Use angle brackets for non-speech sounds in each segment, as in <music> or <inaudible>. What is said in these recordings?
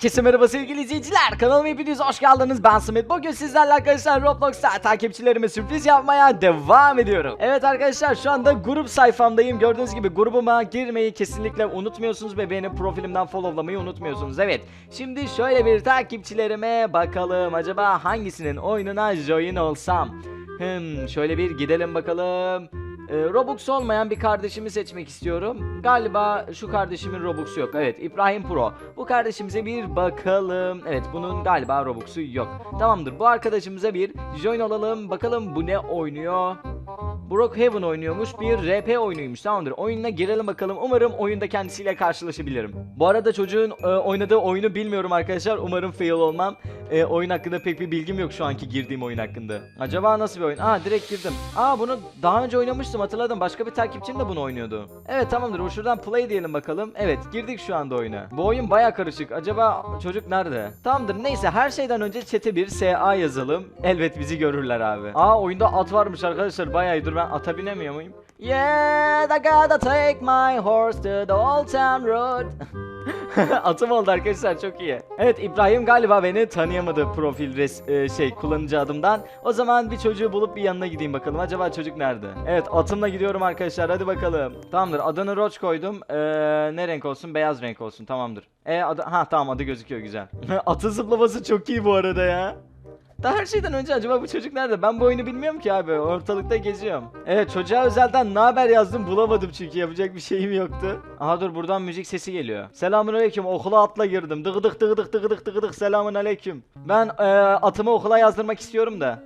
Herkese merhaba sevgili izleyiciler. Kanalıma hepiniz hoş geldiniz. Ben Samet. Bugün sizlerle arkadaşlar Roblox'ta takipçilerime sürpriz yapmaya devam ediyorum. Evet arkadaşlar şu anda grup sayfamdayım. Gördüğünüz gibi grubuma girmeyi kesinlikle unutmuyorsunuz ve beni profilimden followlamayı unutmuyorsunuz. Evet. Şimdi şöyle bir takipçilerime bakalım. Acaba hangisinin oyununa join olsam? Hmm, şöyle bir gidelim bakalım. Ee, Robux olmayan bir kardeşimi seçmek istiyorum. Galiba şu kardeşimin Robux'u yok. Evet İbrahim Pro. Bu kardeşimize bir bakalım. Evet bunun galiba Robux'u yok. Tamamdır bu arkadaşımıza bir join alalım. Bakalım bu ne oynuyor. Brookhaven oynuyormuş. Bir RP oyunuymuş. Tamamdır. Oyununa girelim bakalım. Umarım oyunda kendisiyle karşılaşabilirim. Bu arada çocuğun e, oynadığı oyunu bilmiyorum arkadaşlar. Umarım fail olmam. E, oyun hakkında pek bir bilgim yok şu anki girdiğim oyun hakkında. Acaba nasıl bir oyun? Aa direkt girdim. Aa bunu daha önce oynamıştım hatırladım. Başka bir takipçim de bunu oynuyordu. Evet tamamdır. Bu şuradan play diyelim bakalım. Evet girdik şu anda oyuna. Bu oyun baya karışık. Acaba çocuk nerede? Tamamdır. Neyse her şeyden önce chat'e bir SA yazalım. Elbet bizi görürler abi. Aa oyunda at varmış arkadaşlar. Bayağı iyi. Dur ben ata binemiyor muyum? Yeah, I gotta take my horse to the old town road. <laughs> Atım oldu arkadaşlar çok iyi. Evet İbrahim galiba beni tanıyamadı profil res e, şey kullanıcı adımdan. O zaman bir çocuğu bulup bir yanına gideyim bakalım. Acaba çocuk nerede? Evet atımla gidiyorum arkadaşlar hadi bakalım. Tamamdır adını Roach koydum. Ee, ne renk olsun? Beyaz renk olsun tamamdır. E ha tamam adı gözüküyor güzel. <laughs> Atı zıplaması çok iyi bu arada ya. Daha her şeyden önce acaba bu çocuk nerede? Ben bu oyunu bilmiyorum ki abi. Ortalıkta geziyorum. Evet çocuğa özelden ne haber yazdım bulamadım çünkü yapacak bir şeyim yoktu. Aha dur buradan müzik sesi geliyor. Selamun aleyküm okula atla girdim. Dıgıdık dıgıdık dıgıdık dıgıdık selamun aleyküm. Ben e, atımı okula yazdırmak istiyorum da.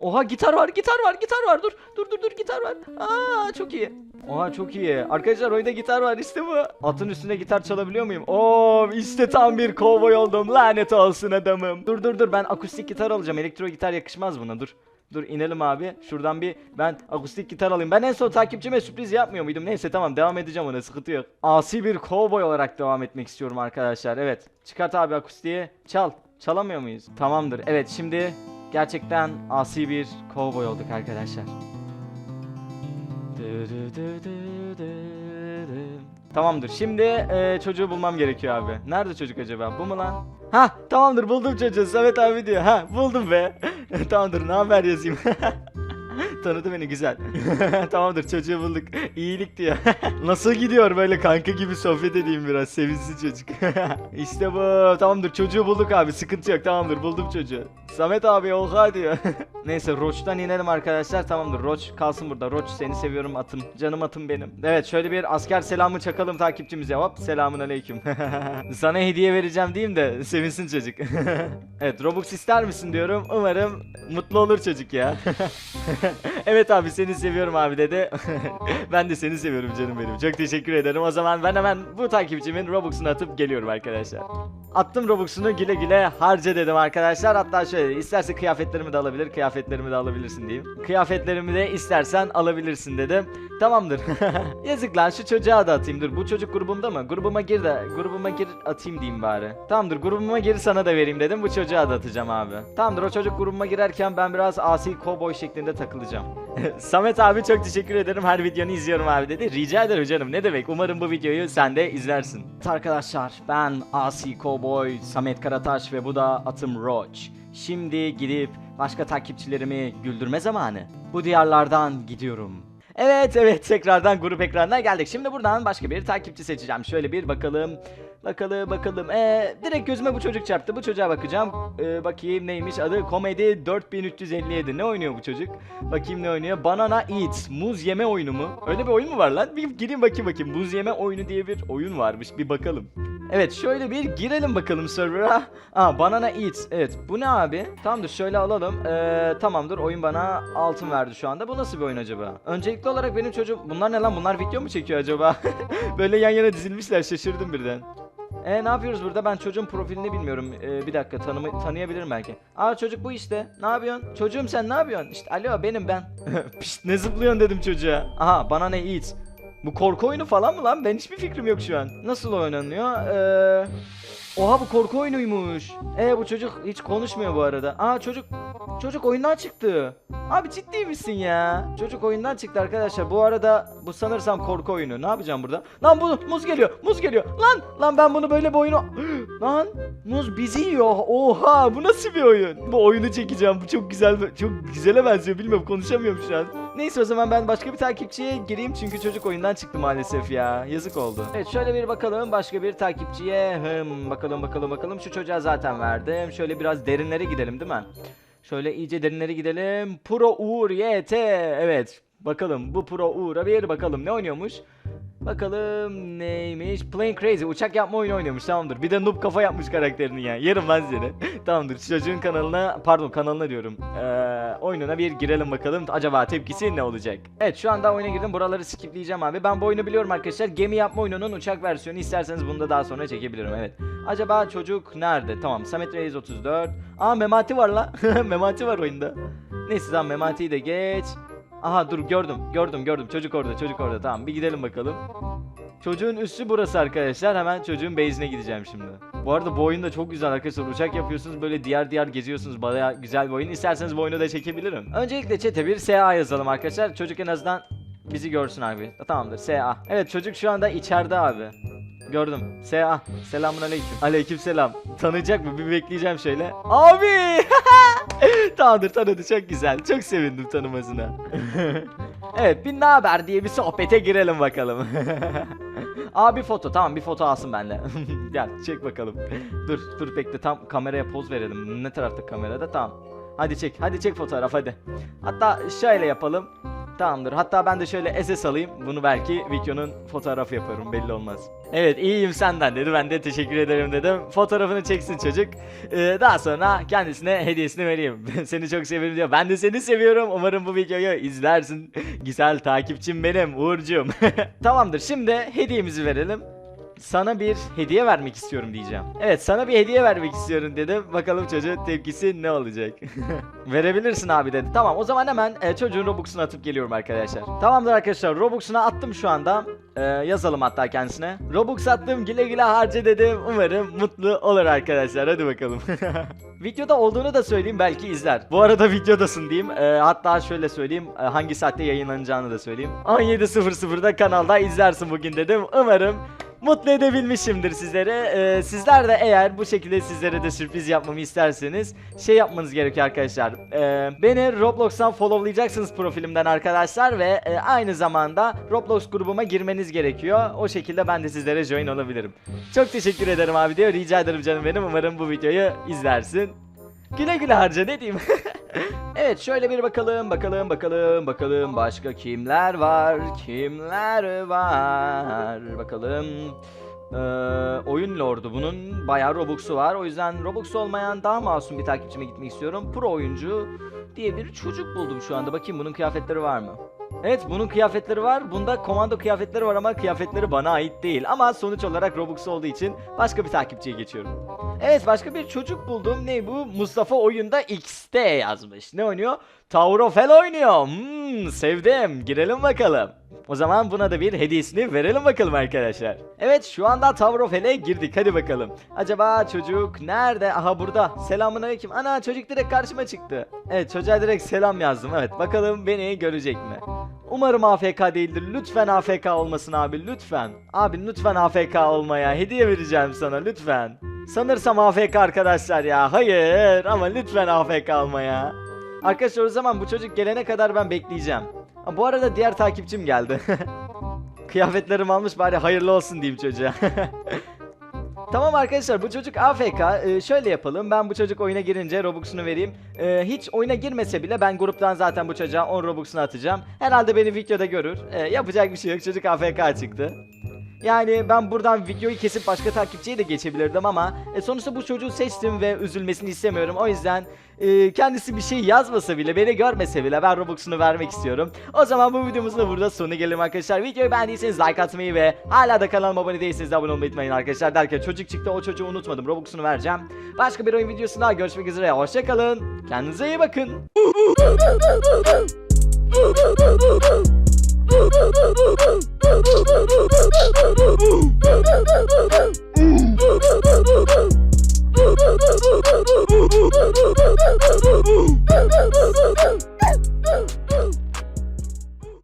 Oha gitar var gitar var gitar var dur dur dur dur gitar var. Aa çok iyi. Oha çok iyi. Arkadaşlar oyunda gitar var işte bu. Atın üstünde gitar çalabiliyor muyum? Oo işte tam bir kovboy oldum. Lanet olsun adamım. Dur dur dur ben akustik gitar alacağım. Elektro gitar yakışmaz buna dur. Dur inelim abi. Şuradan bir ben akustik gitar alayım. Ben en son takipçime sürpriz yapmıyor muydum? Neyse tamam devam edeceğim ona sıkıntı yok. Asi bir kovboy olarak devam etmek istiyorum arkadaşlar. Evet. Çıkart abi akustiği. Çal. Çalamıyor muyuz? Tamamdır. Evet şimdi gerçekten asi bir kovboy olduk arkadaşlar. Tamamdır. Şimdi e, çocuğu bulmam gerekiyor abi. Nerede çocuk acaba? Bu mu lan? Ha, tamamdır buldum çocuğu. Samet abi diyor. Ha, buldum be. <laughs> tamamdır. Ne haber yazayım? <laughs> Tanıdı beni güzel. <laughs> Tamamdır çocuğu bulduk. İyilik diyor. <laughs> Nasıl gidiyor böyle kanka gibi sohbet edeyim biraz. Sevinsin çocuk. <laughs> işte bu. Tamamdır çocuğu bulduk abi. Sıkıntı yok. Tamamdır buldum çocuğu. Samet abi oha diyor. Neyse Roach'tan inelim arkadaşlar. Tamamdır Roach kalsın burada. Roach seni seviyorum atım. Canım atım benim. Evet şöyle bir asker selamı çakalım takipçimize. Hop selamun aleyküm. Sana hediye vereceğim diyeyim de sevinsin çocuk. evet Robux ister misin diyorum. Umarım mutlu olur çocuk ya. <laughs> evet abi seni seviyorum abi dedi. <laughs> ben de seni seviyorum canım benim. Çok teşekkür ederim. O zaman ben hemen bu takipçimin Robux'unu atıp geliyorum arkadaşlar. Attım Robux'unu güle güle harca dedim arkadaşlar. Hatta şöyle isterse kıyafetlerimi de alabilir. Kıyafetlerimi de alabilirsin diyeyim. Kıyafetlerimi de istersen alabilirsin dedim. Tamamdır. <laughs> Yazık lan şu çocuğa da atayım. Dur bu çocuk grubumda mı? Grubuma gir de grubuma gir atayım diyeyim bari. Tamamdır grubuma gir sana da vereyim dedim. Bu çocuğa da atacağım abi. Tamamdır o çocuk grubuma girerken ben biraz asi cowboy şeklinde takılacağım. <laughs> Samet abi çok teşekkür ederim. Her videonu izliyorum abi dedi. Rica ederim canım. Ne demek? Umarım bu videoyu sen de izlersin. Arkadaşlar ben asi cowboy Samet Karataş ve bu da atım Roach. Şimdi gidip başka takipçilerimi güldürme zamanı. Bu diyarlardan gidiyorum. Evet evet tekrardan grup ekranına geldik. Şimdi buradan başka bir takipçi seçeceğim. Şöyle bir bakalım. Bakalım bakalım. Ee, direkt gözüme bu çocuk çarptı. Bu çocuğa bakacağım. Ee, bakayım neymiş adı? Komedi 4357. Ne oynuyor bu çocuk? Bakayım ne oynuyor? Banana Eats. Muz yeme oyunu mu? Öyle bir oyun mu var lan? Bir gireyim bakayım bakayım. Muz yeme oyunu diye bir oyun varmış. Bir bakalım. Evet şöyle bir girelim bakalım server'a. Aa Banana Eats. Evet bu ne abi? Tamamdır şöyle alalım. Ee, tamamdır oyun bana altın verdi şu anda. Bu nasıl bir oyun acaba? Öncelikli olarak benim çocuğum... Bunlar ne lan? Bunlar video mu çekiyor acaba? <laughs> Böyle yan yana dizilmişler şaşırdım birden. E ne yapıyoruz burada? Ben çocuğun profilini bilmiyorum. Ee, bir dakika tanımı tanıyabilirim belki. Aa çocuk bu işte. Ne yapıyorsun? Çocuğum sen ne yapıyorsun? İşte alo benim ben. <laughs> Pişt ne zıplıyorsun dedim çocuğa. Aha bana ne eat. Bu korku oyunu falan mı lan? Ben hiçbir fikrim yok şu an. Nasıl oynanıyor? Ee... Oha bu korku oyunuymuş. E bu çocuk hiç konuşmuyor bu arada. Aa çocuk Çocuk oyundan çıktı. Abi ciddi misin ya? Çocuk oyundan çıktı arkadaşlar. Bu arada bu sanırsam korku oyunu. Ne yapacağım burada? Lan bu muz geliyor. Muz geliyor. Lan lan ben bunu böyle bir oyunu <gasps> Lan muz bizi yiyor. Oha bu nasıl bir oyun? Bu oyunu çekeceğim. Bu çok güzel çok güzele benziyor. Bilmiyorum konuşamıyorum şu an. Neyse o zaman ben başka bir takipçiye gireyim çünkü çocuk oyundan çıktı maalesef ya. Yazık oldu. Evet şöyle bir bakalım başka bir takipçiye. Hım bakalım bakalım bakalım. Şu çocuğa zaten verdim. Şöyle biraz derinlere gidelim değil mi? Şöyle iyice derinlere gidelim. Pro Uğur YT. Evet. Bakalım bu Pro Uğur'a bir bakalım ne oynuyormuş. Bakalım neymiş? Playing Crazy uçak yapma oyunu oynuyormuş tamamdır. Bir de noob kafa yapmış karakterini ya. Yerim ben seni. <laughs> tamamdır çocuğun kanalına pardon kanalına diyorum. Ee, oyununa bir girelim bakalım. Acaba tepkisi ne olacak? Evet şu anda oyuna girdim. Buraları skipleyeceğim abi. Ben bu oyunu biliyorum arkadaşlar. Gemi yapma oyununun uçak versiyonu. İsterseniz bunu da daha sonra çekebilirim evet. Acaba çocuk nerede? Tamam Samet Reis 34. Aa Memati var la. <laughs> Memati var oyunda. Neyse tamam Memati'yi de geç. Aha dur gördüm gördüm gördüm çocuk orada çocuk orada tamam bir gidelim bakalım. Çocuğun üssü burası arkadaşlar hemen çocuğun base'ine gideceğim şimdi. Bu arada bu oyun da çok güzel arkadaşlar uçak yapıyorsunuz böyle diğer diğer geziyorsunuz baya güzel bir oyun isterseniz bu oyunu da çekebilirim. Öncelikle chat'e bir SA yazalım arkadaşlar çocuk en azından bizi görsün abi. Tamamdır SA. Evet çocuk şu anda içeride abi. Gördüm. SA. Selamun aleyküm. Aleyküm selam. Tanıyacak mı? Bir bekleyeceğim şöyle. Abi! <laughs> Tamamdır tanıdı çok güzel. Çok sevindim tanımasına. <laughs> evet bir ne haber diye bir sohbete girelim bakalım. <laughs> Abi foto tamam bir foto alsın benimle. <laughs> Gel çek bakalım. dur dur bekle tam kameraya poz verelim. Ne tarafta kamerada tamam. Hadi çek hadi çek fotoğraf hadi. Hatta şöyle yapalım. Tamamdır. Hatta ben de şöyle SS alayım. Bunu belki videonun fotoğrafı yaparım belli olmaz. Evet iyiyim senden dedi. Ben de teşekkür ederim dedim. Fotoğrafını çeksin çocuk. Ee, daha sonra kendisine hediyesini vereyim. <laughs> seni çok seviyorum diyor. Ben de seni seviyorum. Umarım bu videoyu izlersin. Güzel takipçim benim Uğurcuğum. <laughs> Tamamdır. Şimdi hediyemizi verelim. Sana bir hediye vermek istiyorum diyeceğim. Evet sana bir hediye vermek istiyorum dedim. Bakalım çocuğun tepkisi ne olacak. <laughs> Verebilirsin abi dedi. Tamam o zaman hemen e, çocuğun Robux'unu atıp geliyorum arkadaşlar. Tamamdır arkadaşlar Robux'unu attım şu anda. E, yazalım hatta kendisine. Robux attım güle güle harca dedim. Umarım mutlu olur arkadaşlar. Hadi bakalım. <laughs> Videoda olduğunu da söyleyeyim belki izler. Bu arada videodasın diyeyim. E, hatta şöyle söyleyeyim. e, hangi saatte yayınlanacağını da söyleyeyim. 17.00'da kanalda izlersin bugün dedim. Umarım mutlu edebilmişimdir sizlere. Ee, sizler de eğer bu şekilde sizlere de sürpriz yapmamı isterseniz şey yapmanız gerekiyor arkadaşlar. Ee, beni Roblox'tan followlayacaksınız profilimden arkadaşlar ve e, aynı zamanda Roblox grubuma girmeniz gerekiyor. O şekilde ben de sizlere join olabilirim. Çok teşekkür ederim abi diyor. Rica ederim canım benim. Umarım bu videoyu izlersin. Güle güle harca ne diyeyim. <laughs> Evet şöyle bir bakalım bakalım bakalım bakalım başka kimler var kimler var? Bakalım. Ee, oyun lordu bunun bayağı robux'u var. O yüzden robux olmayan daha masum bir takipçime gitmek istiyorum. Pro oyuncu diye bir çocuk buldum şu anda. Bakayım bunun kıyafetleri var mı? Evet bunun kıyafetleri var. Bunda komando kıyafetleri var ama kıyafetleri bana ait değil. Ama sonuç olarak Robux olduğu için başka bir takipçiye geçiyorum. Evet başka bir çocuk buldum. Ne bu? Mustafa oyunda XT yazmış. Ne oynuyor? Tower of Hell oynuyor. Hmm, sevdim. Girelim bakalım. O zaman buna da bir hediyesini verelim bakalım arkadaşlar. Evet şu anda Tower of Hell'e girdik. Hadi bakalım. Acaba çocuk nerede? Aha burada. Selamun aleyküm. Ana çocuk direkt karşıma çıktı. Evet çocuğa direkt selam yazdım. Evet bakalım beni görecek mi? Umarım AFK değildir. Lütfen AFK olmasın abi lütfen. Abi lütfen AFK olmaya. Hediye vereceğim sana lütfen. Sanırsam AFK arkadaşlar ya. Hayır ama lütfen AFK olmaya. Arkadaşlar o zaman bu çocuk gelene kadar ben bekleyeceğim. Bu arada diğer takipçim geldi. <laughs> Kıyafetlerimi almış bari hayırlı olsun diyeyim çocuğa. <laughs> Tamam arkadaşlar bu çocuk AFK. Ee, şöyle yapalım. Ben bu çocuk oyuna girince Robux'unu vereyim. Ee, hiç oyuna girmese bile ben gruptan zaten bu çocuğa 10 Robux'unu atacağım. Herhalde beni videoda görür. Ee, yapacak bir şey yok. Çocuk AFK çıktı. Yani ben buradan videoyu kesip başka takipçiye de geçebilirdim ama e, sonuçta bu çocuğu seçtim ve üzülmesini istemiyorum. O yüzden e, kendisi bir şey yazmasa bile, beni görmese bile ben Robux'unu vermek istiyorum. O zaman bu videomuzun da burada sonuna gelelim arkadaşlar. Videoyu beğendiyseniz like atmayı ve hala da kanalıma abone değilseniz de abone olmayı unutmayın arkadaşlar. Derken çocuk çıktı o çocuğu unutmadım. Robux'unu vereceğim. Başka bir oyun videosunda görüşmek üzere. Hoşçakalın. Kendinize iyi bakın. <laughs>